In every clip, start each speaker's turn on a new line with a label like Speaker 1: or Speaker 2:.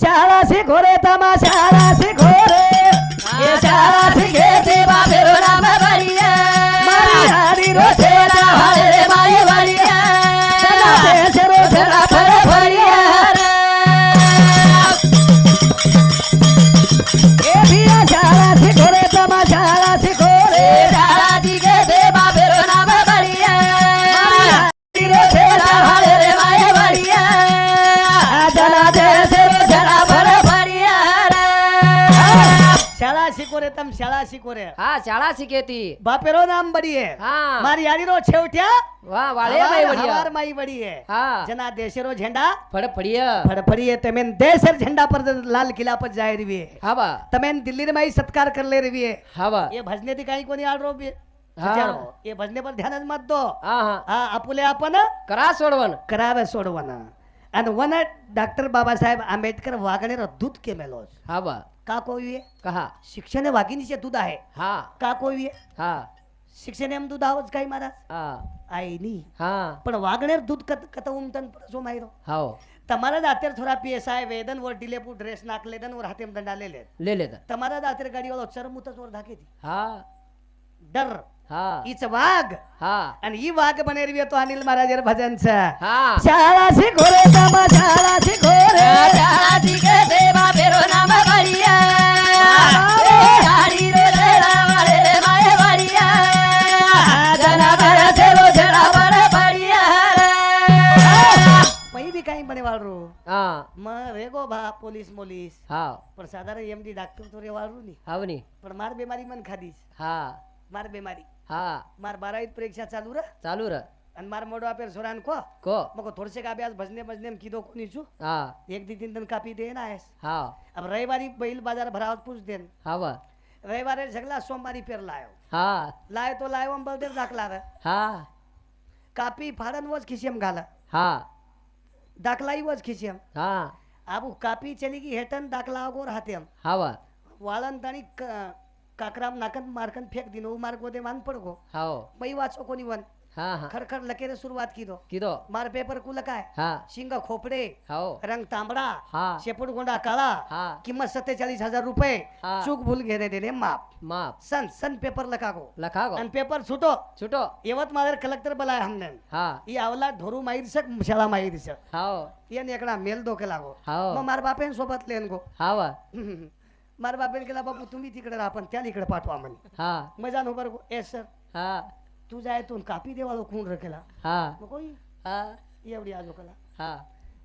Speaker 1: शाळा शिको रे तमा शाळा शिको रे શાળા શીખો રે
Speaker 2: હા શાળા શીખેતી
Speaker 1: બાપેરો નામ બડીએ હા. મારી યારીનો છેવટ્યા
Speaker 2: વાહ વાળે ભાઈ વડીએ
Speaker 1: હવાર માઈ વડીએ. હા. જના દેશેરો ઝંડા ફડફડીએ. ફડફડીએ તમે દેશર ઝંડા પર લાલ કિલ્લા પર જાય રહીએ. હા
Speaker 2: બા
Speaker 1: તમે દિલ્હી માં સત્કાર કર લે રહીએ.
Speaker 2: હા બા
Speaker 1: એ ભજને થી કાઈ કોની
Speaker 2: આડરો
Speaker 1: એ ભજને પર ધ્યાન જ મત દો.
Speaker 2: હા. હા
Speaker 1: આપુલે આપન.
Speaker 2: કરા સોડવન.
Speaker 1: કરાવે સોડવાના. आणि वन डॉक्टर बाबासाहेब आंबेडकर वागणेर दूध केमेलो
Speaker 2: હા बा
Speaker 1: का कोई
Speaker 2: कहा
Speaker 1: शिक्षण हे वाघिणीचे दूध आहे
Speaker 2: हा
Speaker 1: का कोई
Speaker 2: हा
Speaker 1: शिक्षण एम दूध आवच काही महाराज
Speaker 2: हा
Speaker 1: આઈની
Speaker 2: હા
Speaker 1: પણ વાગણેર દૂધ કત કત ઉમતન પરસો માયરો
Speaker 2: હાઓ
Speaker 1: તમારા જ આતેર થોડા પીએસઆઈ વેદન વર ડિલેપુ ડ્રેસ નાક લેદન વર હાથેમ દંડા લે લે
Speaker 2: ले लेता
Speaker 1: તમારા જ આતેર ગાડી વાળો ચરમુત જ વર ધાકે દી
Speaker 2: हा
Speaker 1: ડર हीच वाघ.
Speaker 2: हा.
Speaker 1: आणि
Speaker 2: ही वाघ बनेर येतो अनिल महाराज भजनचा. शाळा शिकोरे
Speaker 1: शाळा शिकोरे भी काही बने
Speaker 2: वाळरू?
Speaker 1: मग रे गो पोलीस मोलीस.
Speaker 2: हा.
Speaker 1: पण साधारण एम डी डॉक्टर तो रे वाळू
Speaker 2: नी
Speaker 1: हावनी. पण मार बिमारी मन
Speaker 2: खादीस.
Speaker 1: हा. मार
Speaker 2: बेमारी.
Speaker 1: हा. मार बारावीत परीक्षा चालू
Speaker 2: र. चालू
Speaker 1: र. आणि मार मोडो आपेर सोरान
Speaker 2: को.
Speaker 1: को? मग थोडसे का आज भजने भजने किदो कोणी चू
Speaker 2: हा.
Speaker 1: एक दी तीन दिन कापी दे ना आहेस.
Speaker 2: हा.
Speaker 1: अब रविवारी बैल बाजार भरावत पूछ देन.
Speaker 2: हा वा
Speaker 1: रविवारी सगळा सोमवारी पेर लायो.
Speaker 2: हा.
Speaker 1: लायो तो लायो अंबल देव दाखला र.
Speaker 2: हा.
Speaker 1: कापी फाडन वज खिसियम घाला.
Speaker 2: हा.
Speaker 1: दाखलाई वज खिसियम
Speaker 2: हा.
Speaker 1: आबू कापी चली की हेटन दाखला गोर हातेम.
Speaker 2: हा वा
Speaker 1: वाळण आणि काकराम नाकन मारकन फेक दिनो मार्ग गोदे मान पडगो.
Speaker 2: हाओ.
Speaker 1: मई वाचो कोणी वन.
Speaker 2: हा हा.
Speaker 1: खरखर लकेरे सुरुवात कीधो
Speaker 2: किदो?
Speaker 1: मार पेपर कुल काय?
Speaker 2: हा.
Speaker 1: शिंग खोपडे
Speaker 2: हाओ.
Speaker 1: रंग तांबडा
Speaker 2: हा.
Speaker 1: शेपूट गोंडा काळा
Speaker 2: हा.
Speaker 1: किंमत सत्तेचाळीस हजार रुपये.
Speaker 2: हा.
Speaker 1: चूक भूल घेणे देणे माप
Speaker 2: माप
Speaker 1: सन सन पेपर लखागो.
Speaker 2: लखा गो
Speaker 1: आणि पेपर छुटो.
Speaker 2: छुटो.
Speaker 1: यवतमाळ कलेक्टर बोलाय हमने.
Speaker 2: हा.
Speaker 1: ई आवला ढोरू माहीर सक शाळा माहीर सक.
Speaker 2: हाओ.
Speaker 1: येन एकड़ा मेल डोके लागो.
Speaker 2: हाओ.
Speaker 1: मग मार बापेन सोबत लेन गो.
Speaker 2: हा वा
Speaker 1: मार बापेल गेला बापू तुम्ही तिकडे राहा पण त्याला इकडे पाठवा म्हणे.
Speaker 2: हा.
Speaker 1: मजा नो बरोबर येस सर.
Speaker 2: हा.
Speaker 1: तू जायतून कापी देवाला खून रखेला.
Speaker 2: हा.
Speaker 1: नको
Speaker 2: हा.
Speaker 1: एवढी आजोकाला
Speaker 2: हा.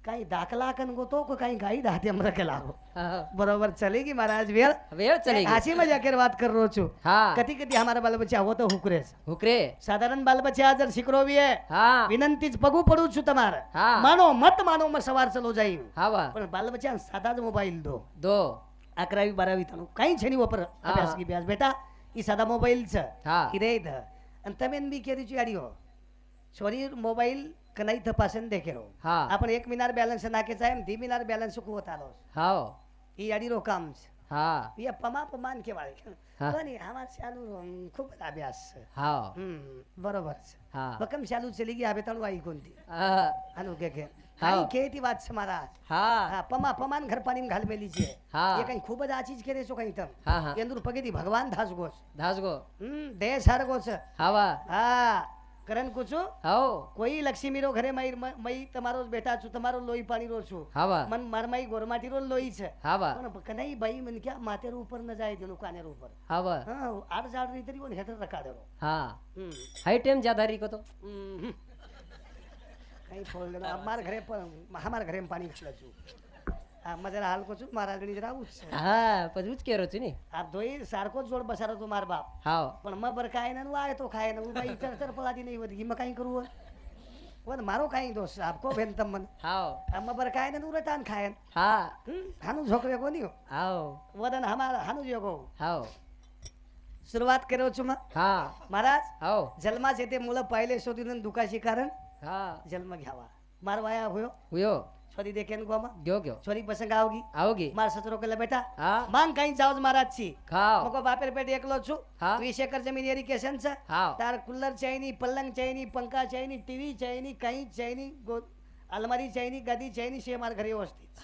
Speaker 1: काही दाखला कन गोतो को काही गाई धातेम रखेला हो.
Speaker 2: हा.
Speaker 1: बरोबर चलेगी महाराज वेळ?
Speaker 2: वेळ चले
Speaker 1: अशी मजा कर बात कर रहो छू कधी कधी हमारा बाल बच्चा होतो हुकरे.
Speaker 2: हुकरे.
Speaker 1: साधारण बाल बच्चा जर शिकरो भी है
Speaker 2: हा.
Speaker 1: विनंतीच बघू पडू छु
Speaker 2: तमार.
Speaker 1: मानो मत मानो मग सवार चलो जाईल
Speaker 2: हा. वा.
Speaker 1: पण बाल बच्चा साधा मोबाईल दो.
Speaker 2: दो.
Speaker 1: अकरावी बारावी तू काही छानी वापर अभ्यास की अभ्यास बेटा ही सदा मोबाईलचं. की रे
Speaker 2: इथं.
Speaker 1: आणि तमेन मी केली तुझी अडी हो? सॉरी मोबाईल कनाई थ पासन देखे
Speaker 2: रो.
Speaker 1: आपण एक मिनार बॅलन्स नाकेचा आहे ती मिनार बॅलन्स खूप होत आलो
Speaker 2: हो.
Speaker 1: ही अडी रो कामच हाँ. ये
Speaker 2: पमा
Speaker 1: पमान के बारे
Speaker 2: हाँ।
Speaker 1: बनी अभ्यास. बरोबर.
Speaker 2: हाँ.
Speaker 1: बकम शालू
Speaker 2: चली
Speaker 1: गई आई कोणती? अनु के
Speaker 2: के
Speaker 1: बात से महाराज पमा पमान घर पानी में
Speaker 2: घाल
Speaker 1: में लीजिए हाँ. खूब आज चीज के रेसो कहीं तम
Speaker 2: हाँ हाँ.
Speaker 1: ये भगवान धास गोस
Speaker 2: धास गो
Speaker 1: हवा કરણ કુછો?
Speaker 2: હાઓ
Speaker 1: કોઈ લક્ષ્મી રો ઘરે મય મય તમારો જ બેઠા છું તમારો લોહી પાણી રો છું.
Speaker 2: હાવા.
Speaker 1: મન માર મય ગોરમાટી રો લોહી છે.
Speaker 2: હાવા.
Speaker 1: પણ કનઈ ભાઈ મન કે માથે રો ઉપર ન જાય દેનું કાને રો
Speaker 2: ઉપર. હાવા.
Speaker 1: હા આડ જાડ રીતરી ઓન હેઠળ રખાડે
Speaker 2: રો હા હાઈ ટાઈમ જ્યાદા રીકો
Speaker 1: તો. કઈ ફોન અમાર ઘરે પર અમાર ઘરે પાણી ઉછળે છું. હા મજા હાલકો છું મારા ગણી જરા આવું છું
Speaker 2: હા પછી જ કેરો છું ને
Speaker 1: આ ધોઈ સારકો જ જોડ બસારો તો માર બાપ
Speaker 2: હા
Speaker 1: પણ માં બર ખાય ને આવે તો ખાય ને હું ભાઈ ચરચર પલાતી નહીં વધી એમાં કાંઈ કરવું હોય મારો કાંઈ દોષ આપકો બેન તમ
Speaker 2: મને
Speaker 1: હા આમાં બર ખાય ને તું રટાન
Speaker 2: ખાય
Speaker 1: હા હાનું છોકરે કોની
Speaker 2: હા
Speaker 1: વદન હમાર હાનું જોગો હા सुरुवात करो छु
Speaker 2: हा महाराज
Speaker 1: हो जन्मा येते मुलं पाहिले शोधून दुखाशी कारण
Speaker 2: हा
Speaker 1: जन्म घ्यावा मारवाया होयो
Speaker 2: हुयो
Speaker 1: छोरी
Speaker 2: देखे गो
Speaker 1: छोरी पसंद आओगी
Speaker 2: आओगी
Speaker 1: मार ससुरो के बेटा. मांग कहीं जाओ महाराज छी
Speaker 2: खाओ
Speaker 1: मको बापेर पेट एकलो
Speaker 2: छु.
Speaker 1: हाँ. बीस एकर जमीन एरिकेशन
Speaker 2: छ
Speaker 1: हाँ तार कूलर चाहिए पलंग चाहिए पंखा चाहिए टीवी चाहिए कहीं चाहिए अलमारी चाहिए गदी चाहिए शे मार घरे व्यवस्थित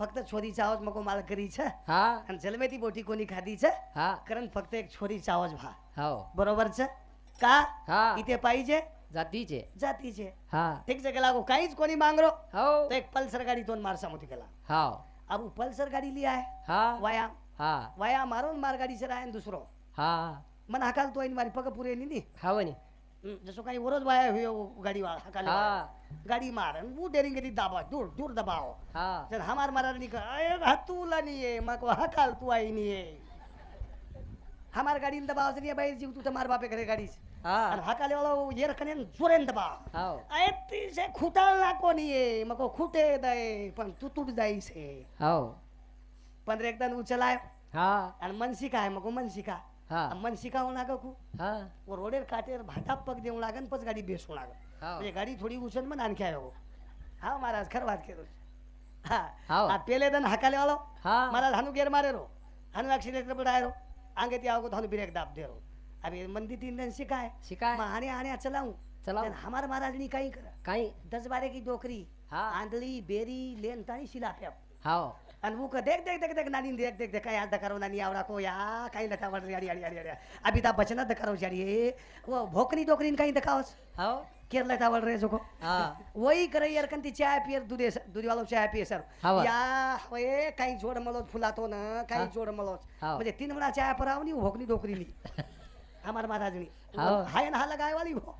Speaker 1: फक्त छोरी चावज मको माल करी छ
Speaker 2: हाँ.
Speaker 1: आणि बोटी कोनी खादी छ
Speaker 2: हा.
Speaker 1: करण फक्त एक छोरी चावज भा
Speaker 2: हो
Speaker 1: बरोबर छ का?
Speaker 2: हा.
Speaker 1: इथे पाहिजे?
Speaker 2: जातीचे.
Speaker 1: जातीचे.
Speaker 2: हा.
Speaker 1: ठीक जगह लागो काहीच कोणी मांगरो.
Speaker 2: हो.
Speaker 1: तो एक पल्सर गाडी दोन मारसा मोठी केला.
Speaker 2: हाव.
Speaker 1: अब पल्सर गाडी लिया है
Speaker 2: हा.
Speaker 1: वाया.
Speaker 2: हा.
Speaker 1: वाया मारून मार गाडी से दुसरो.
Speaker 2: हा.
Speaker 1: मन हकाल तो मारी पग पुरे नी
Speaker 2: हाव नी.
Speaker 1: जसो काही वरोज वाया हुयो गाडी वा हकाल
Speaker 2: हा.
Speaker 1: गाडी मार वो डेरिंग ती दाबा दूर दूर दबाव.
Speaker 2: हा.
Speaker 1: जर हमार मारा निक अय हातूला है मग हकाल तू आई नहीं है हमार गाडी दबाव से बाई जीव तू तर मार बापे करे गाडी
Speaker 2: हा.
Speaker 1: ये रखने जोरेन दबाव
Speaker 2: हाव.
Speaker 1: अतिशय खुटाळला कोणी आहे मग खुटे दय पण तू तुट जाईस हे.
Speaker 2: हाव.
Speaker 1: पंधरा एकदा उचलाय.
Speaker 2: हा.
Speaker 1: आणि मनशिका आहे मग मनशिका
Speaker 2: हा.
Speaker 1: मनशिका होऊ लाग खू
Speaker 2: हा.
Speaker 1: व रोडेर काटेर भाटा पग देऊ लागन पच गाडी बेसू लाग.
Speaker 2: हाव.
Speaker 1: म्हणजे गाडी थोडी उचल मग आणखी आहे हो. हा महाराज खरं बात केलो. हा. पेले दन हाकाले वालो
Speaker 2: हा.
Speaker 1: मला धानू गेर मारे रो हानू ऍक्सिडेंट पडाय रो आगे ती आवगो धानू ब्रेक दाब दे रो अरे मंदी तीन दिन शिकाय. मग आने आने चलाऊ
Speaker 2: चलाओ
Speaker 1: हमार महाराज नी काही कर.
Speaker 2: काही.
Speaker 1: दस बारे की डोकरी
Speaker 2: हा.
Speaker 1: आंधळी बेरी लेन शिला प्या
Speaker 2: हाव.
Speaker 1: आणि वो का देख देख देख देख नानी देख देख देख काय आता करो नानी आवडा को या काही लता वड याडी याडी याडी अभिता बचना द करो जाडी वो भोकनी डोकरीन काही दखावस
Speaker 2: हाव.
Speaker 1: केरला था वड रे जोको.
Speaker 2: हा.
Speaker 1: वही करे यार कंती चाय पियर दुधे दुधी वालो चाय पिये सर.
Speaker 2: हावा.
Speaker 1: या होय काही जोड मलोच फुलातो ना काही
Speaker 2: हा.
Speaker 1: जोड मलोच
Speaker 2: हाव.
Speaker 1: म्हणजे तीन वेळा चाय परावनी भोकनी डोकरीनी. हमार महाराजनी
Speaker 2: हाव.
Speaker 1: हाय ना हा लगाय वाली हो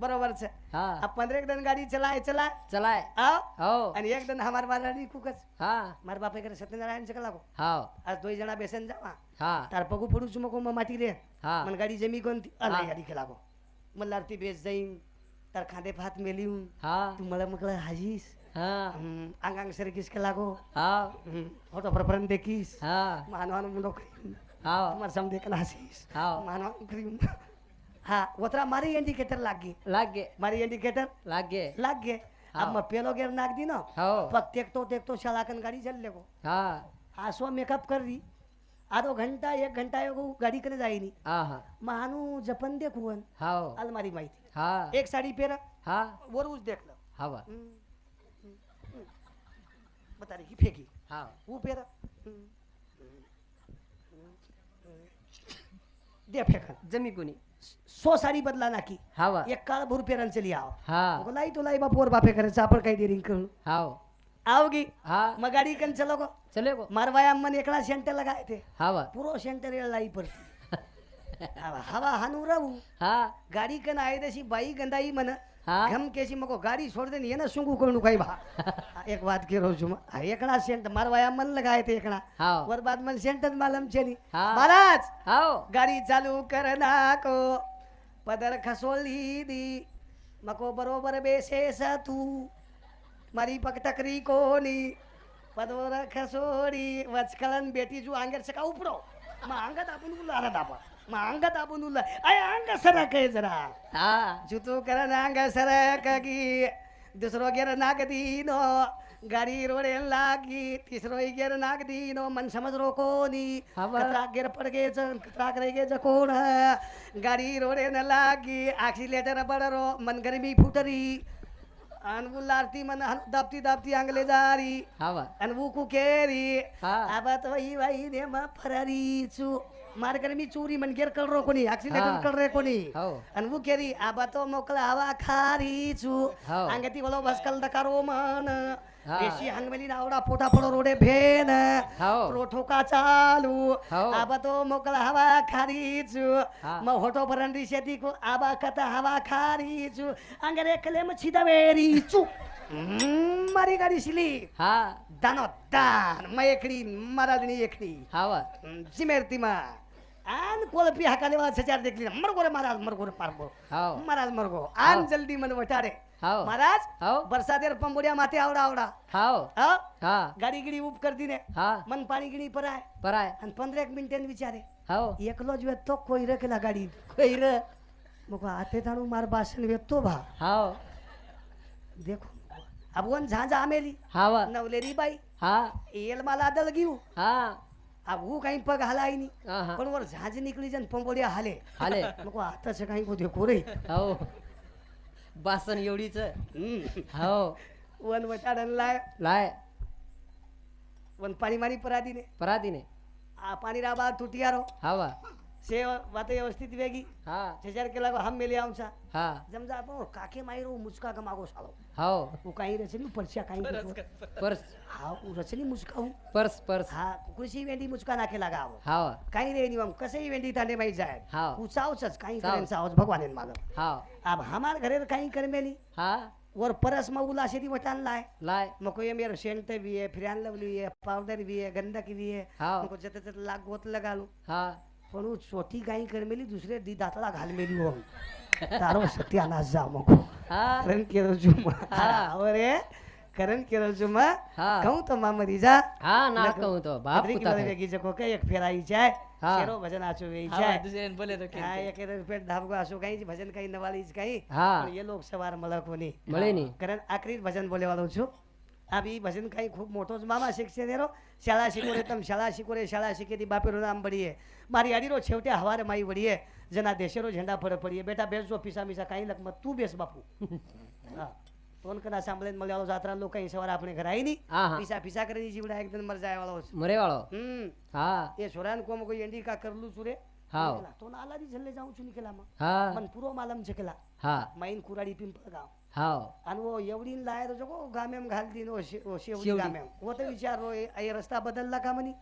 Speaker 1: बरोबर से
Speaker 2: हा.
Speaker 1: अब पंद्रह एक दिन गाड़ी चलाए चलाए
Speaker 2: चलाय.
Speaker 1: आओ
Speaker 2: हो.
Speaker 1: आणि एक दिन हमार महारानी कुकच
Speaker 2: हा.
Speaker 1: मार बापे करे सत्यनारायण चकला को
Speaker 2: हाव.
Speaker 1: आज दोई जना बेसन जावा.
Speaker 2: हा.
Speaker 1: तार पगू पडू चुमको म माटी रे.
Speaker 2: हा.
Speaker 1: मन गाडी जमी कोणती?
Speaker 2: हा.
Speaker 1: अला गाडी को मला आरती बेस जाईन. तार खांदे फात मेलिऊ
Speaker 2: हा.
Speaker 1: तू मला मग हाजीस.
Speaker 2: हा.
Speaker 1: हम्म, अंग अंग सर किस केला को
Speaker 2: हाव.
Speaker 1: हम्म, होतो परपरन देखीस.
Speaker 2: हा.
Speaker 1: मानवान मुंडो तुम्हार सम देखला हसीस
Speaker 2: हाव.
Speaker 1: मानवान करीन हा ओतरा मारी इंडिकेटर लाग गे
Speaker 2: लागे
Speaker 1: मारी इंडिकेटर
Speaker 2: लागे
Speaker 1: लाग गे
Speaker 2: हा.
Speaker 1: अब मैं पेलो गेर नाक दी ना?
Speaker 2: हो.
Speaker 1: पग देखतो देखतो शालाकन गाड़ी चल ले को.
Speaker 2: हा.
Speaker 1: आसवा मेकअप कर दी आधो घंटा एक घंटा एगो गाड़ी करे जाई नहीं
Speaker 2: हा हा
Speaker 1: महानू जपन देखुवन
Speaker 2: हाव.
Speaker 1: अलमारी माहिती.
Speaker 2: हा.
Speaker 1: एक साड़ी पेरा.
Speaker 2: हा.
Speaker 1: वरूच देख लो.
Speaker 2: हाव.
Speaker 1: बता रही फेंकी.
Speaker 2: हाव.
Speaker 1: वो पेरा हम्म, हम्म, हम्म. दे फेंकन.
Speaker 2: जमी कोणी
Speaker 1: सो साड़ी बदला ना की
Speaker 2: हाव.
Speaker 1: एक काळ भूर पेरन चली आओ
Speaker 2: हा
Speaker 1: लाई तो लाई बाप और बापे करे चापड़ काही देरी करू.
Speaker 2: हाव.
Speaker 1: आओगी
Speaker 2: हा.
Speaker 1: मग गाड़ी कन चलो को
Speaker 2: चले को
Speaker 1: मारवाया मन एकड़ा सेंटर लगाए थे
Speaker 2: हाव.
Speaker 1: पूरो सेंटर लाई पड़ती हवा हानू रहू
Speaker 2: हा
Speaker 1: गाड़ी कन आए देसी बाई गंदाई मन
Speaker 2: हा
Speaker 1: केसी मको गाड़ी छोड़ देनी है ना सुंगू कोणू काही भा एक बात के रोज आ एकड़ा सेंट मारवाया मन लगाए थे एकड़ा
Speaker 2: हाव
Speaker 1: वर बाद मन सेंटर मालूम चली
Speaker 2: हा.
Speaker 1: महाराज
Speaker 2: हाव
Speaker 1: गाड़ी चालू करना को पदर खसोली दी मको बरोबर बेसे सा तू मारी पकटकरी कोनी पदवर खसोडी वचकळन बेटी जू अंगेर सका उपडो मग अंगात आपण उला आला दाबा मग अंगात आपण उला अय अंग सरक आहे जरा
Speaker 2: हा
Speaker 1: जुतो करन अंग सरक की दुसरो गेर नाग दीनो गाडी रोडे लागी तिसरो गेर नाग दीनो मन समज रो कोणी. कतरा गेर पडगेच कतरा करेगेच कोण गाडी रोडे न लागी आक्सिलेटर बडरो मन गरमी फुटरी अन उल्लारती मन हन दाबती दाबती अंगले जारी
Speaker 2: हाव
Speaker 1: अन वो केरी
Speaker 2: हा
Speaker 1: आबात वही वही ने मा फरारी चू मार गरमी चूरी मन गेर कल रो कोणी
Speaker 2: हा.
Speaker 1: कल रे कोणी.
Speaker 2: हो.
Speaker 1: आणि वो केरी आबा तो मोकळा हवा खारी चू.
Speaker 2: हो.
Speaker 1: अंगती बोलो भस्कल दकारो मन.
Speaker 2: हा.
Speaker 1: देशी हंगमेली नावडा पोटा पडो रोडे भेन.
Speaker 2: हो.
Speaker 1: रोठो का चालू.
Speaker 2: हो.
Speaker 1: आबा तो मोकळा हवा खारी चू.
Speaker 2: हा.
Speaker 1: मग होठो भरंडी शेती को आबा कथा हवा खारी चू. अंगरे कले मच्छी दवेरी चू. हम्म, मारी गाडी शिली.
Speaker 2: हा.
Speaker 1: दानो दान मग एकडी. महाराजनी एकडी
Speaker 2: हाव
Speaker 1: जिमेरती मा देखली. मरगो रे महाराज मरगो रे मारगो
Speaker 2: हाव
Speaker 1: महाराज मरगो आन जल्दी मन वटारे
Speaker 2: हाव
Speaker 1: महाराज
Speaker 2: हाव
Speaker 1: बरसातेर पंबोडिया माथे आवडा आवडा.
Speaker 2: हाव
Speaker 1: हा
Speaker 2: हा.
Speaker 1: गाडी गिडी उप करती ने
Speaker 2: हा.
Speaker 1: मन पाणी गिडी पर आहे
Speaker 2: बराय
Speaker 1: आणि पंधरा एक मिनिटांनी विचारे.
Speaker 2: हाव
Speaker 1: एकलोच वेतो कोयर केला गाडी कोयर. मग आते ताणू मार बासन वेतो भा
Speaker 2: हाव
Speaker 1: देखो अब वन झांझा आमेली
Speaker 2: हाव.
Speaker 1: नवलेरी बाई.
Speaker 2: हा.
Speaker 1: येल मला आदल घेऊ
Speaker 2: हा.
Speaker 1: अब वो काही पग हलाई नाही.
Speaker 2: हा
Speaker 1: पण वर झांझ निकली जन पंबोडिया हाले.
Speaker 2: हाले.
Speaker 1: मग आताच काही को देखो रे
Speaker 2: हाव बासन एवढीच. हाव
Speaker 1: वन वटाडन लाय.
Speaker 2: लाय.
Speaker 1: वन पाणी मारी पराधीने
Speaker 2: पराधीने
Speaker 1: आ पाणी राबा तुटियारो.
Speaker 2: हवा
Speaker 1: से वात व्यवस्थित वेगी।
Speaker 2: हा.
Speaker 1: त्याच्यावर केला हम मेले आमचा
Speaker 2: हा.
Speaker 1: जमजा आपण काके मायरो मुचका का मागो सालो।
Speaker 2: हो
Speaker 1: तू काही रचनी पडशा काही
Speaker 2: पर्स
Speaker 1: हा रचनी मुचका हूं.
Speaker 2: Purse purse.
Speaker 1: हा कुकुरशी वेंडी मुचका नाके लागाव.
Speaker 2: हाव
Speaker 1: काही रे निवम कसंही वेंडी तांडे माहीत जाय.
Speaker 2: हाव
Speaker 1: तू चावच काही
Speaker 2: चाव.
Speaker 1: करेन भगवान माग.
Speaker 2: हाव
Speaker 1: अब हमार घरे काही कर मेली
Speaker 2: हा.
Speaker 1: वर परस मग उला शेती वटान लाय.
Speaker 2: लाय.
Speaker 1: मको ये मेरे सेंट भी है फिरान लवली है पाउडर भी है गंधक भी है मको जत जत लाग गोत लगालू.
Speaker 2: हा.
Speaker 1: पण उ छोटी गाई कर मेली दुसरे दी दातला घाल मेली हो तारो सत्यानाश जा मको
Speaker 2: हा
Speaker 1: करण केरो जुमा
Speaker 2: हा.
Speaker 1: अरे करण केरो जुमा
Speaker 2: हा
Speaker 1: कहूं तो मामरी जा
Speaker 2: हा ना कहू तो बाप
Speaker 1: अदरी की
Speaker 2: कुता
Speaker 1: बदले वेगी जको के एक फेराई चाय
Speaker 2: हा.
Speaker 1: शेरो भजन आचो वेई
Speaker 3: हा,
Speaker 1: चाय
Speaker 3: दुसऱ्याने बोले तो
Speaker 1: हा एक पेट धाबगो आसो काही भजन काही नवालीच काही
Speaker 2: हा
Speaker 1: पण ये लोक सवार मला कोणी
Speaker 2: મળે ની
Speaker 1: कारण आखरी भजन बोले वालो છું आम्ही भजन काही खूप मोठोच मामा शिक्षे दे रो शाळा शिकोरे तम शाळा शिकोरे शाळा शिके ती बापेरो नाम बढीये मारी अडी रो शेवटे हवार माई वडीये जना देशेरो झेंडा फड पडिये बेटा बेस जो पिसा मिसा काही लग मत तू बेस बापू। हा तोन कना सांभळेन मले वालो जात्रा लोक काही सवार आपने घर आई
Speaker 2: नी। पिसा
Speaker 1: पिसा करे नी जीवडा एकदम मर जाय वाला मरे
Speaker 2: वालो हम्म।
Speaker 1: हा।
Speaker 2: ते
Speaker 1: सोरान को मको एंडी का करलू सुरे। हाव तो
Speaker 2: ना
Speaker 1: आला दी झल्ले जाऊ चुनी केला
Speaker 2: मा।
Speaker 1: हा। मन पुरो मालम झकेला
Speaker 2: हा।
Speaker 1: माईन कुराडी पिंपळ गाव।
Speaker 2: हाव.
Speaker 1: आणि वो एवढी लाय जो गाम्याम घाल दिन ओ शे- ओ शेवटी
Speaker 2: शेवटी.
Speaker 1: गाम्याम. वो तर विचारो "ए- रस्ता बदलला का म्हणे?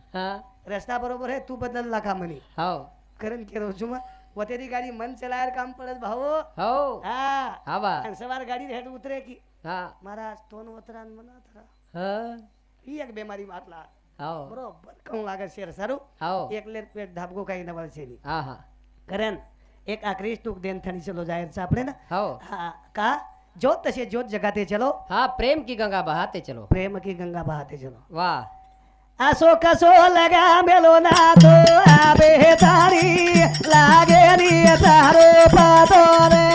Speaker 1: रस्ता बरोबर आहे तू बदलला का म्हणे?
Speaker 2: हाव.
Speaker 1: करण के रोजुमा वो तेरी गाडी मन चलायर काम पडत भाऊ
Speaker 2: हो.
Speaker 1: सवार
Speaker 2: गाडी
Speaker 1: हेड उतरे की हा. महाराज
Speaker 2: तोन
Speaker 1: उतरा न ही. एक
Speaker 2: बेमारी
Speaker 1: मारला. हाव. बरोबर कहूं लागत
Speaker 2: शेर
Speaker 1: सारू. हाव. एक लेर पेट धाबगो काही नवल
Speaker 2: शेरी. हा
Speaker 1: हा कारण एक आखरी तुक देन थणी चलो जाहीर चापडे ना?
Speaker 2: हो
Speaker 1: हा. का? जोत से जोत जगाते चलो
Speaker 2: हाँ प्रेम की गंगा बहाते चलो
Speaker 1: प्रेम की गंगा बहाते चलो
Speaker 2: वाह
Speaker 1: असो कसो लगा मेलो
Speaker 2: ना तो
Speaker 1: आबे तारी लागे री
Speaker 2: तारो पातो
Speaker 1: रे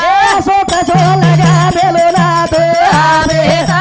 Speaker 1: आसो कसो लगा मेलो
Speaker 2: ना
Speaker 1: तो आबे तारी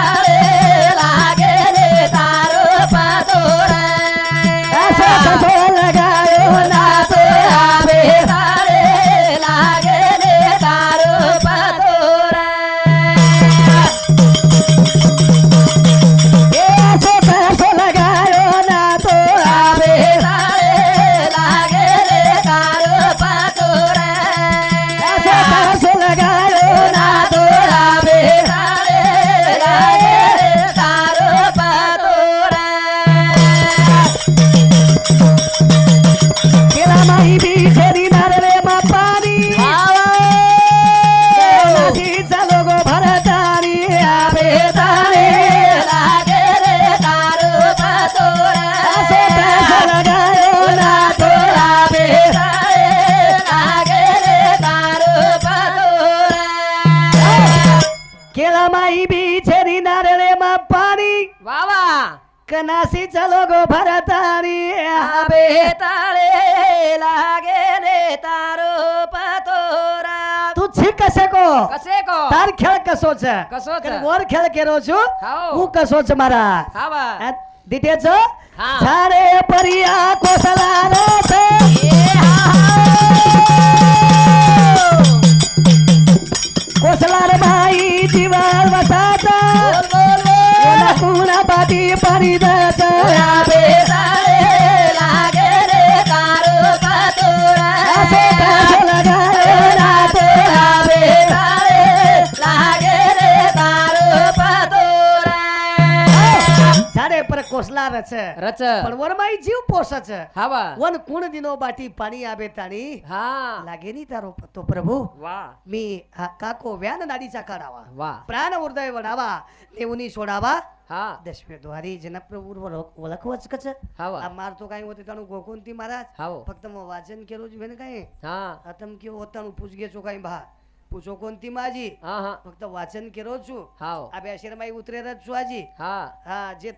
Speaker 1: कनासी
Speaker 2: चलो
Speaker 1: गो भरतारी. आबे
Speaker 2: तारे
Speaker 1: लागे ने तारो पतोरा. तू
Speaker 2: छी कसे
Speaker 1: को कसे को तार खेल
Speaker 2: कसो छ
Speaker 1: कसो छ वर खेल केरो छु
Speaker 2: हो. तू कसो छ मारा हावा
Speaker 1: दितेच सारे परिया कोसला रस
Speaker 2: कोसला रे भाई जीवा वसाता कुणापाती
Speaker 1: परिदत लागे रे पतुरा कोसला
Speaker 2: रच.
Speaker 1: रच. पण वर माई जीव
Speaker 2: पोसच.
Speaker 1: हवा वन कुण दिनो बाटी पाणी आबे
Speaker 2: ताणी.
Speaker 1: हा. लागेनी तारो तो प्रभू.
Speaker 2: वा.
Speaker 1: मी हा काको व्यान नाडीचा काढावा.
Speaker 2: वा.
Speaker 1: प्राण हृदय वडावा नेऊनी सोडावा.
Speaker 2: हा.
Speaker 1: दशमे द्वारी जनप्रभू ओळखवच कच
Speaker 2: हा
Speaker 1: मारतो काय होते ताणू गोकुन ती महाराज
Speaker 2: हाव
Speaker 1: फक्त मग वाचन केलो भेन काय?
Speaker 2: हा.
Speaker 1: आतम की होता पूज घेचो काय भा. पूछो कोणती माझी? फक्त वाचन केलो चू हाव अभ्याशिरमाई
Speaker 2: उतरे
Speaker 1: चुआजी हा. हा जे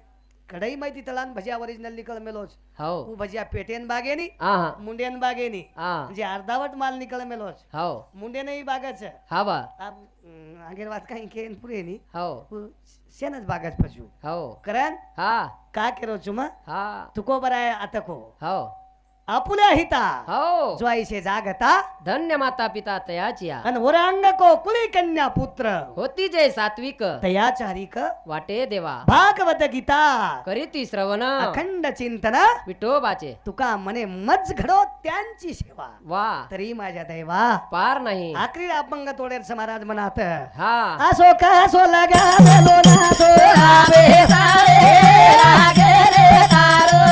Speaker 1: कढई
Speaker 2: माहिती ತಳ
Speaker 1: भजी ಒರಿಜಿನಲ್ निकल
Speaker 2: मेलोच.
Speaker 1: हो. भजिया पेटेन बागेनी मुंडेन बागेनी.
Speaker 2: म्हणजे
Speaker 1: अर्धावट माल निकल मेलोच.
Speaker 2: हो.
Speaker 1: मुंडे नाही बागच हा बा. आगे वाच काही
Speaker 2: केन
Speaker 1: पुरे नी हो सेनच बागच पशु.
Speaker 2: हो.
Speaker 1: करण?
Speaker 2: हा.
Speaker 1: का केरो चुमा? हा.
Speaker 2: तुको
Speaker 1: बराय आता को
Speaker 2: हो.
Speaker 1: आपुल्या हिता.
Speaker 2: हो.
Speaker 1: ज्वाईशे जागता.
Speaker 2: धन्य माता पिता तयाची
Speaker 1: अन वरांग को कुली कन्या पुत्र.
Speaker 2: होती जय सात्विक.
Speaker 1: तयाचारिक
Speaker 2: वाटे देवा.
Speaker 1: भागवत गीता.
Speaker 2: करीती श्रवण.
Speaker 1: अखंड चिंतन.
Speaker 2: विठोबाचे.
Speaker 1: तुका मने मज घडो त्यांची सेवा.
Speaker 2: वा.
Speaker 1: तरी माझ्या देवा.
Speaker 2: पार नाही.
Speaker 1: आखरी अपंग तोडे महाराज मनात.
Speaker 2: हा.
Speaker 1: असो कसो लगा मेलो ना तो
Speaker 2: रावे सारे लागे रे तारो.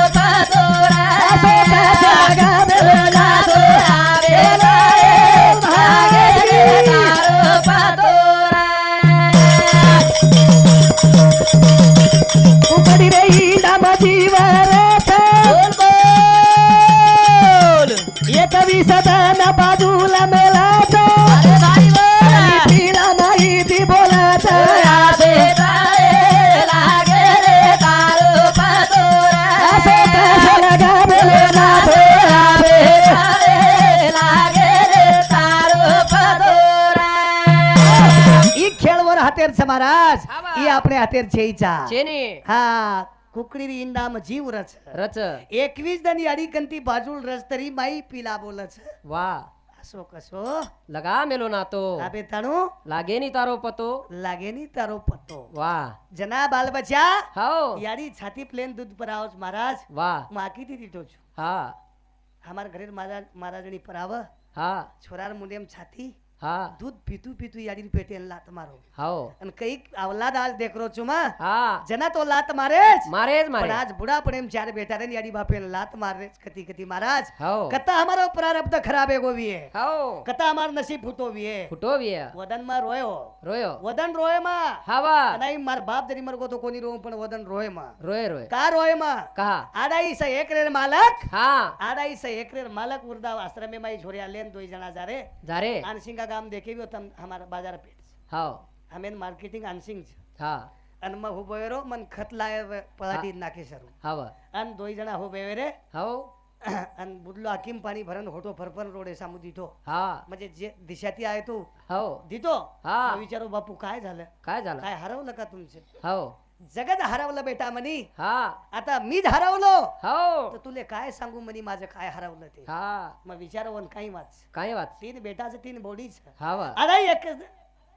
Speaker 1: હાથેર છે મહારાજ. એ આપણે હાથેર છે ઈ ચા.
Speaker 2: ચેની
Speaker 1: હા કુકડી ઈંડામ જીવ રચ.
Speaker 2: રચ.
Speaker 1: એકવીસ દની અડીકંતી બાજુલ રસ્તરી માઈ પીલા બોલે છે.
Speaker 2: વાહ.
Speaker 1: આસો કસો
Speaker 2: લગા મેલો નાતો.
Speaker 1: આપે તાણું?
Speaker 2: લાગે ની તારો પતો.
Speaker 1: લાગે ની તારો પતો.
Speaker 2: વાહ.
Speaker 1: જના બાલ બચ્યા
Speaker 2: હાઓ
Speaker 1: યારી છાતી પ્લેન દૂધ પર આવો છો, મહારાજ.
Speaker 2: વાહ.
Speaker 1: માકી થી દીધો છું.
Speaker 2: હા.
Speaker 1: અમારા ઘરે મહારાજ મહારાજની પર આવ.
Speaker 2: હા.
Speaker 1: છોરાર મુંડેમ છાતી.
Speaker 2: હા
Speaker 1: દૂધ પીતું પીતું યારી પેટે લાત મારો
Speaker 2: હાઓ
Speaker 1: અને કઈક અવલાદ આજ દેખરો છું માં
Speaker 2: હા
Speaker 1: જના તો લાત મારે જ
Speaker 2: મારે જ મારે
Speaker 1: આજ બુઢા પણ એમ જ્યારે બેઠા રે યારી બાપે લાત મારે જ કતી કતી મહારાજ
Speaker 2: હાઓ
Speaker 1: કતા અમારો પ્રારબ્ધ ખરાબ એગો વીએ
Speaker 2: હાઓ
Speaker 1: કતા અમાર નસીબ ફૂટો વીએ
Speaker 2: ફૂટો વીએ
Speaker 1: વદન માં રોયો
Speaker 2: રોયો
Speaker 1: વદન રોય માં
Speaker 2: હાવા
Speaker 1: અને માર બાપ દરી મરગો તો કોની રોમ પણ વદન રોય માં
Speaker 2: રોય રોય
Speaker 1: કા રોય માં
Speaker 2: કહા
Speaker 1: આડાઈ સે એકરેર માલક
Speaker 2: હા
Speaker 1: આડાઈ સે એકરેર માલક ઉર્દા આશ્રમે માં છોર્યા લેન દોઈ જણા જારે
Speaker 2: જારે
Speaker 1: આનસિંગા ગામ દેખેવ્યો તમ અમારા બાજાર પેટ
Speaker 2: હાઓ
Speaker 1: અમે માર્કેટિંગ આનસિંગ છે
Speaker 2: હા
Speaker 1: અને માં હું બોયરો મન ખત લાય પલાટી નાખી શરૂ
Speaker 2: હાવ
Speaker 1: અને દોઈ જણા હો બેવે રે
Speaker 2: હાઓ
Speaker 1: અને બુડલો હાકીમ પાણી ભરણ હોટો ફરફર રોડે સામુ દીધો
Speaker 2: हा
Speaker 1: म्हणजे जे दिशाती आहे तो
Speaker 2: हो
Speaker 1: दितो
Speaker 2: हा.
Speaker 1: मग विचारू बापू काय झालं
Speaker 2: काय झालं
Speaker 1: काय हरवलं का तुमचं
Speaker 2: हो
Speaker 1: जगत हरवलं बेटा म्हणी.
Speaker 2: हा.
Speaker 1: आता मीच हरवलो.
Speaker 2: हो.
Speaker 1: तर तुले काय सांगू म्हणी माझं काय हरवलं ते?
Speaker 2: हा.
Speaker 1: मग विचारवन काही वाच.
Speaker 2: काय वाच.
Speaker 1: तीन बेटाचं तीन बोडीच.
Speaker 2: हाव
Speaker 1: अडाई एक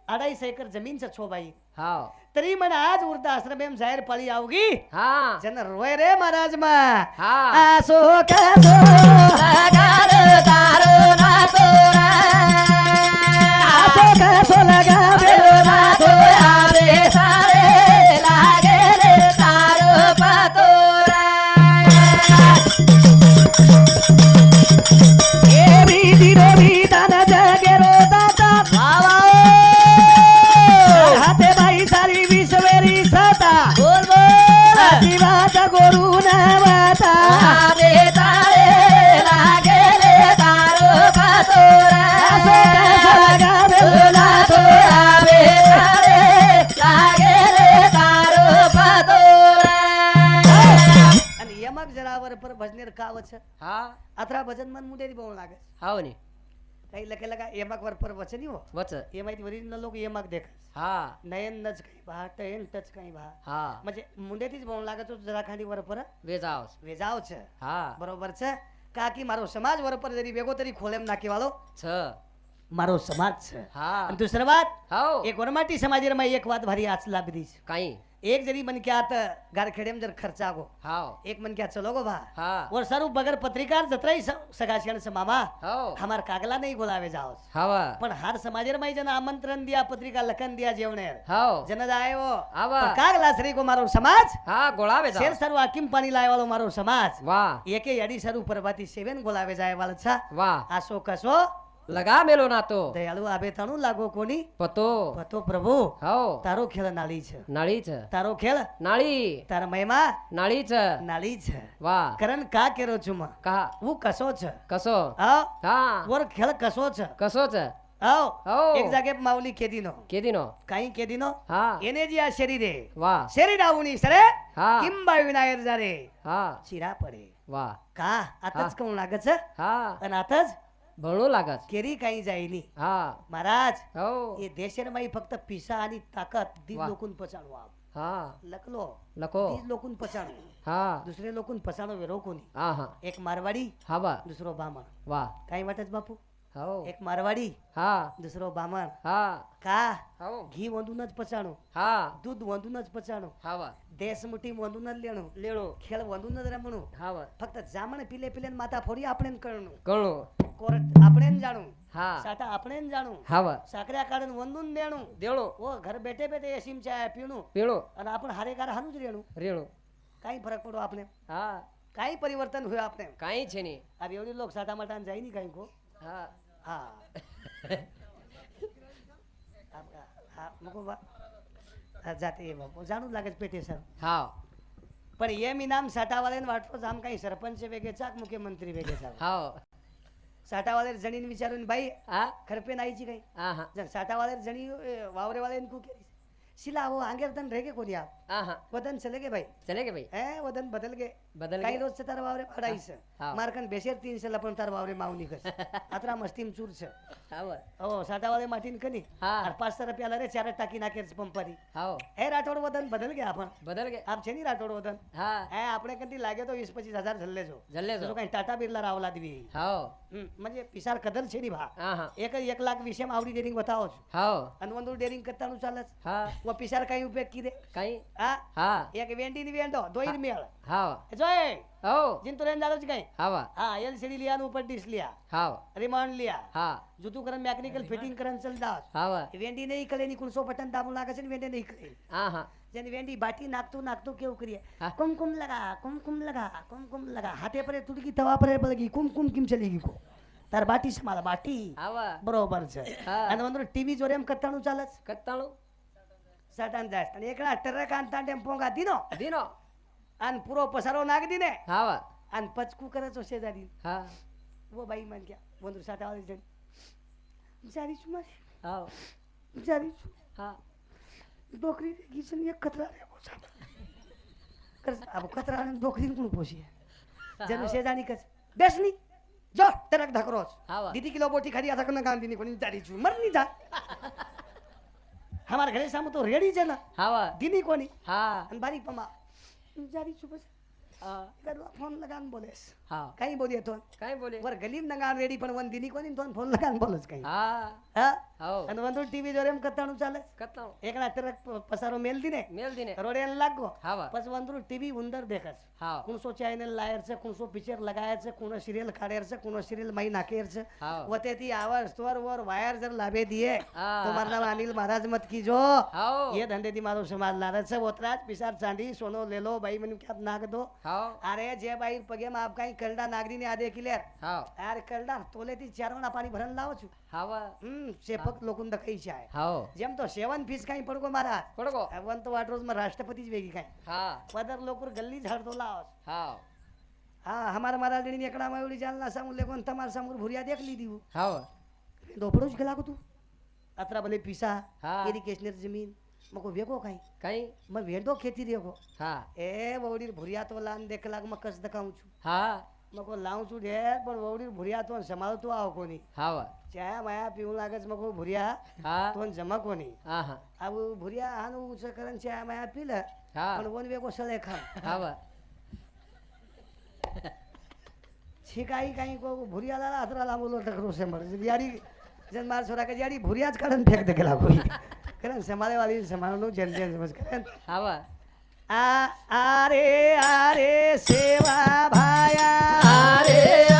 Speaker 1: अडाईस एकर जमीनचं छो बाई.
Speaker 2: हाव
Speaker 1: तरी म्हण आज उरता आश्रमेम जाहीर पाळी आवगी.
Speaker 2: हा.
Speaker 1: जन रोय रे महाराज मा.
Speaker 2: हा.
Speaker 1: आसो कसो.
Speaker 2: लगार तारो ना तोरा
Speaker 1: आसो कसो लगा
Speaker 2: ना
Speaker 1: વર્ષ
Speaker 2: હા
Speaker 1: અથરા ભજનમાં મુદેરી બહુ લાગે
Speaker 2: હાવ ને
Speaker 1: કઈ લખે લગા એમાં પર વચે નહીં હો
Speaker 2: વચે
Speaker 1: એમાં ઓરિજિનલ લોકો એમાં દેખ
Speaker 2: હા
Speaker 1: નયન નજ કઈ બા ટયન ટચ કઈ બા
Speaker 2: હા
Speaker 1: મજે મુંડેથી જ બહુ લાગે તો જરા ખાંડી વર પર
Speaker 2: વેજાવ
Speaker 1: વેજાવ છે
Speaker 2: હા
Speaker 1: બરોબર છે કાકી મારો સમાજ વર પર જરી ભેગો તરી ખોલેમ નાખી વાળો
Speaker 2: છ
Speaker 1: મારો સમાજ છે
Speaker 2: હા
Speaker 1: અને તું શરૂઆત
Speaker 2: હાવ
Speaker 1: એક વરમાટી સમાજ એક વાત ભારી આચ લાભી દીશ
Speaker 2: કાઈ
Speaker 1: एक जरी मन क्या तो घर खेड़े में जर खर्चा गो
Speaker 2: हाँ
Speaker 1: एक मन क्या चलो गो भा
Speaker 2: हाँ.
Speaker 1: और सर बगर पत्रकार जतरा ही सगा से मामा.
Speaker 2: हाँ
Speaker 1: हमार कागला नहीं बोलावे जाओ
Speaker 2: हाँ
Speaker 1: पर हर समाज में जन आमंत्रण दिया पत्रिका लखन दिया जेवने
Speaker 2: हाँ
Speaker 1: जन जाए वो. हाँ कागला श्री को मारो समाज?
Speaker 2: हाँ गोलावे
Speaker 1: शेर
Speaker 2: सर
Speaker 1: वाकिम पानी लाए वालो मारो समाज. वाह
Speaker 2: एक
Speaker 1: के यड़ी सर ऊपर बाती सेवन गोलावे जाए वाला
Speaker 2: अच्छा
Speaker 1: वाह अशोक कसो
Speaker 2: લગા મેલો ના તો
Speaker 1: દયાળુ આબે તાણું લાગો કોની
Speaker 2: પતો
Speaker 1: પતો પ્રભુ
Speaker 2: હાવ
Speaker 1: તારો ખેલ નાળી છે
Speaker 2: નાળી છે
Speaker 1: તારો ખેલ
Speaker 2: નાળી
Speaker 1: તારા મહિમા
Speaker 2: નાળી છે
Speaker 1: નાળી છે
Speaker 2: વાહ
Speaker 1: કરણ કા કેરો છું માં
Speaker 2: કહા
Speaker 1: હું કસો છે
Speaker 2: કસો
Speaker 1: આવ
Speaker 2: હા
Speaker 1: ઓર ખેલ કસો છે
Speaker 2: કસો છે
Speaker 1: આવ
Speaker 2: હાવ
Speaker 1: એક જાગે માવલી કેદીનો
Speaker 2: કેદીનો
Speaker 1: કાઈ કેદીનો
Speaker 2: હા
Speaker 1: એને જે આ શરીરે
Speaker 2: વાહ
Speaker 1: શરીર આવુની સરે
Speaker 2: હા
Speaker 1: કિંબા વિનાયર જારે
Speaker 2: હા
Speaker 1: ચીરા પડે
Speaker 2: વાહ
Speaker 1: કા આતજ
Speaker 2: હા.
Speaker 1: કોણ લાગે છે
Speaker 2: હા
Speaker 1: અને આતજ
Speaker 2: भळू लागत.
Speaker 1: केरी काही जायनी हा.
Speaker 2: महाराज
Speaker 1: हो.
Speaker 2: हे
Speaker 1: देशेर माई फक्त पिसा आणि ताकद
Speaker 2: दी
Speaker 1: लोकून पचाडू आप
Speaker 3: हा.
Speaker 1: लकलो
Speaker 3: लको
Speaker 1: ती लोकून पचाडू
Speaker 3: हा.
Speaker 1: दुसरे लोकून पचाडू वेरो कोणी
Speaker 3: हा हा
Speaker 1: एक मारवाडी
Speaker 3: हा वा
Speaker 1: दुसरो बामण
Speaker 3: वा.
Speaker 1: काही वाटत बापू?
Speaker 3: હો
Speaker 1: एक मारवाडी
Speaker 3: હા
Speaker 1: दुसरो बामण
Speaker 3: હા
Speaker 1: का
Speaker 3: હો
Speaker 1: ઘી વંદુન જ પચાણું
Speaker 3: હા
Speaker 1: દૂધ વંદુન જ પચાણું
Speaker 3: હા બા
Speaker 1: દેશ મુઠી વંદુન જ લેણું
Speaker 3: લેણો
Speaker 1: ખેલ વંદુન જ રમણું
Speaker 3: હા બા
Speaker 1: ફક્ત જામણ પીલે પીલે ને માથા ફોડી આપણે જ કરણું
Speaker 3: ઘણું
Speaker 1: કોરટ આપણે જ જાણું
Speaker 3: હા
Speaker 1: સાટા આપણે જ જાણું
Speaker 3: હા બા
Speaker 1: સાકર્યા કાઢીને વંદુન દેણું
Speaker 3: દેણો
Speaker 1: ઓ ઘર બેઠે બેઠે એસીમ ચાય પીણું
Speaker 3: પીણો
Speaker 1: અને આપણે હારે કાર હારું જ રહેણું
Speaker 3: રેણો
Speaker 1: કાંઈ ફરક પડો આપણે
Speaker 3: હા
Speaker 1: કાંઈ પરિવર્તન હોય આપણે
Speaker 3: કાંઈ છે નહીં
Speaker 1: આ રેવડી લોક સાટા માટા જાય નહીં કાંઈ કો
Speaker 3: હા
Speaker 1: हा. नको बा. जाते
Speaker 3: ये
Speaker 1: जाणूच लागेल पेटे सर. हा पण ये मी नाम साठावाल्यानं वाटतोच आम काही सरपंच
Speaker 3: वेगळे
Speaker 1: चाक मुख्यमंत्री वेगळे चाक हो
Speaker 3: साठावाल्याला
Speaker 1: जणीन विचारून बाई हा
Speaker 3: खरपे नाहीची
Speaker 1: काही. हा हा साठावाल्याला जणी वावरेवाल्यान कु केली शिला हो आंगेर तन रेगे कोणी आप वदन चले गए भाई
Speaker 3: चले गए भाई
Speaker 1: है वतन बदल गए बदल
Speaker 3: गए
Speaker 1: रोज तार वावरे से मारकन बेसेर तीन से लपन तार वावरे मावनी कस अतरा मस्तीम चूर
Speaker 3: छ
Speaker 1: ओ साता वाले माटीन कनी और पाच सौ रुपया रे चार टाकी नाके पंपारी
Speaker 3: हाओ
Speaker 1: ए राठौड़ वदन बदल गए
Speaker 3: अपन बदल
Speaker 1: गए आप छे नी वदन
Speaker 3: वतन
Speaker 1: हां ए आपने कधी लागे तो 20 25 हजार झल्ले
Speaker 3: जो
Speaker 1: झल्ले
Speaker 3: जो
Speaker 1: काही टाटा बिरला रावला दिवी हाओ म्हणजे पिसार कदर
Speaker 3: छे नी
Speaker 1: भा एक एक लाख विषय आवरी डेरिंग बताओ
Speaker 3: हाओ
Speaker 1: आणि वंदूर डेरिंग करतानु चालस हां
Speaker 3: व
Speaker 1: पिसार काही उपयोग की दे
Speaker 3: काही
Speaker 1: હા?
Speaker 3: હા.
Speaker 1: એક વેંટી ની વેંટો ધોઈ મેળ.
Speaker 3: હા
Speaker 1: જોય.
Speaker 3: હો.
Speaker 1: જિંતુ રેન દાદો કઈ?
Speaker 3: હા
Speaker 1: હા એલસીડી લિયા નું ઉપર ડિશ લિયા.
Speaker 3: હા
Speaker 1: રિમાન્ડ લિયા.
Speaker 3: હા.
Speaker 1: જુતુ કરન મેકેનિકલ ફિટિંગ કરન ચલ દાસ
Speaker 3: હા
Speaker 1: વેંટી નહીં કલે ની કુલસો બટન દાબુ લાગે છે ને વેંટી નહીં કલે
Speaker 3: હા હા.
Speaker 1: જેને વેંડી બાટી નાખતું નાખતું કેવું કરીએ?
Speaker 3: કુમકુમ
Speaker 1: લગા કુમકુમ લગા કુમકુમ લગા. હાથે પરે તુડકી તવા પરે બળગી કુમકુમ કેમ ચલી ગઈ કો? તાર બાટી છે મારા બાટી. બરોબર છે. અને અંદર ટીવી જોરે એમ કત્તાણું ચાલે છે?
Speaker 3: કત્તાણું
Speaker 1: సడన్ చేస్తాను ఇక్కడ టెర్రకాంత అంటే పొంగ దినో దినో అని
Speaker 3: పురో
Speaker 1: పసరో నాకు
Speaker 3: దినే
Speaker 1: హావా అని పచ్చి కుక్కరచ్ వచ్చేది అది ఓ బాయి మనకి వందరు సాట ఆలోచించండి విచారించు మరి విచారించు బकरी गिसन एक कचरा रे अब कचरा आणि
Speaker 3: बकरी कोण
Speaker 1: पोशी जणू शेजारी कच बेसनी जो तरक धकरोच किती किलो बोटी खाली आता कोणा काम दिनी कोणी विचारीचू मरणी जा हमार
Speaker 3: घरे सामू
Speaker 1: तो रेडी
Speaker 3: जला
Speaker 1: हावा दिनी कोणी हा। आणि बारीक
Speaker 3: पमा।
Speaker 1: जारी सुबस फोन लगान
Speaker 3: बोलेस
Speaker 1: हा. कहीं बोलिए
Speaker 3: तो कहीं
Speaker 1: बोले वर गलीम नगान रेडी पण वन दिनी कोनी तो फोन लगान बोलस
Speaker 3: कहीं.
Speaker 1: हां.
Speaker 3: हां?
Speaker 1: अन हो. वन तो टीव्ही जोरेम कत्ताणू
Speaker 3: चाले
Speaker 1: कत्ताणू एक ना तेरे पसारो
Speaker 3: मेल दिने.
Speaker 1: मेल दिने. रोडे
Speaker 3: लागो. हावा
Speaker 1: पस वन तो टीव्ही उंदर देखस.
Speaker 3: हां.
Speaker 1: कुण सो चॅनल लायर से कुण सो पिक्चर लगायर से कुण सिरियल काढेर से कुण सिरियल माई
Speaker 3: नाकेर
Speaker 1: से वते ती आवाज तोर वर वायर जर
Speaker 3: लाबे
Speaker 1: दिए तुम्हार मरना अनिल महाराज मत कीजो
Speaker 3: हो.
Speaker 1: ये धंदे दी मारो समाज लारे से ओतराज पिसार चांदी सोनो लेलो भाई मन क्या नाक दो.
Speaker 3: हां.
Speaker 1: अरे जे बाई पगे माप काही कलडा नागरीने आदे
Speaker 3: केल्यात.
Speaker 1: यार कलडा तोले ती चार
Speaker 3: वणा पाणी
Speaker 1: भरण लावच हवा। शेफक लोकून
Speaker 3: दखायची
Speaker 1: आहे. हो जेम तो सेवन फीस काही
Speaker 3: पडगो
Speaker 1: मारा पडगो। वन तो वाट रोज मग राष्ट्रपतीच
Speaker 3: वेगी
Speaker 1: काय. हा। पदर लोकर गल्ली झाडतो लावस.
Speaker 3: हा
Speaker 1: हा हमारा मारा लेणी एकड़ा मावळी जालना सांगू लेकोन तमार समोर भुरिया देखली दिऊ हाव दोपडूच
Speaker 3: गेला
Speaker 1: को तू. अतरा भले पिसा हा। गेली
Speaker 3: केशनेर
Speaker 1: जमीन. જમીન મકો વેગો કઈ
Speaker 3: કઈ
Speaker 1: मैं वेंदो खेती रेगो
Speaker 3: હા
Speaker 1: ए वोडी भुरिया तो लान देख लाग मैं कस दकाऊं छु
Speaker 3: હા
Speaker 1: मको लाऊं छु ढेर पण वोडी भुरिया तो संभाल तो आओ कोनी
Speaker 3: હા બા
Speaker 1: चाया माया पीऊ लागस मको भुरिया
Speaker 3: હા
Speaker 1: तो जमा कोनी
Speaker 3: હા હા
Speaker 1: अब भुरिया हान उच करन चाया माया पीले
Speaker 3: હા
Speaker 1: पण वन वेगो सळे खा
Speaker 3: હા बा
Speaker 1: छिकाई काई को भुरिया ला अतरा ला बोलो टकरो से मर यारी जन मार छोरा के यारी भुरिया ज काढन फेक करन संभाले वाली संभालनो जन जन समझ
Speaker 3: હા बा
Speaker 1: आ आरे आरे सेवा भाया
Speaker 2: अरे अरे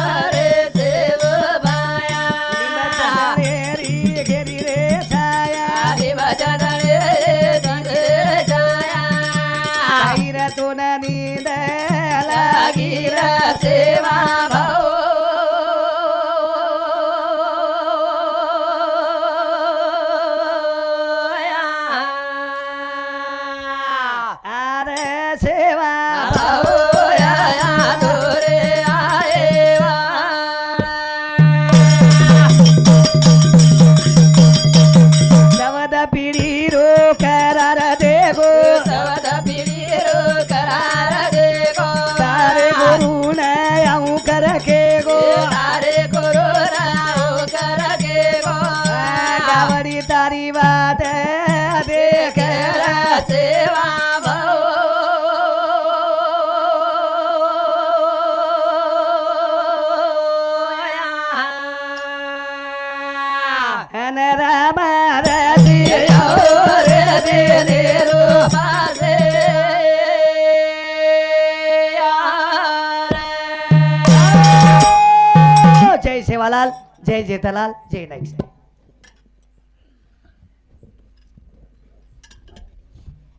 Speaker 1: जय सेवालाल जय जेठालाल जय नाईक साहेब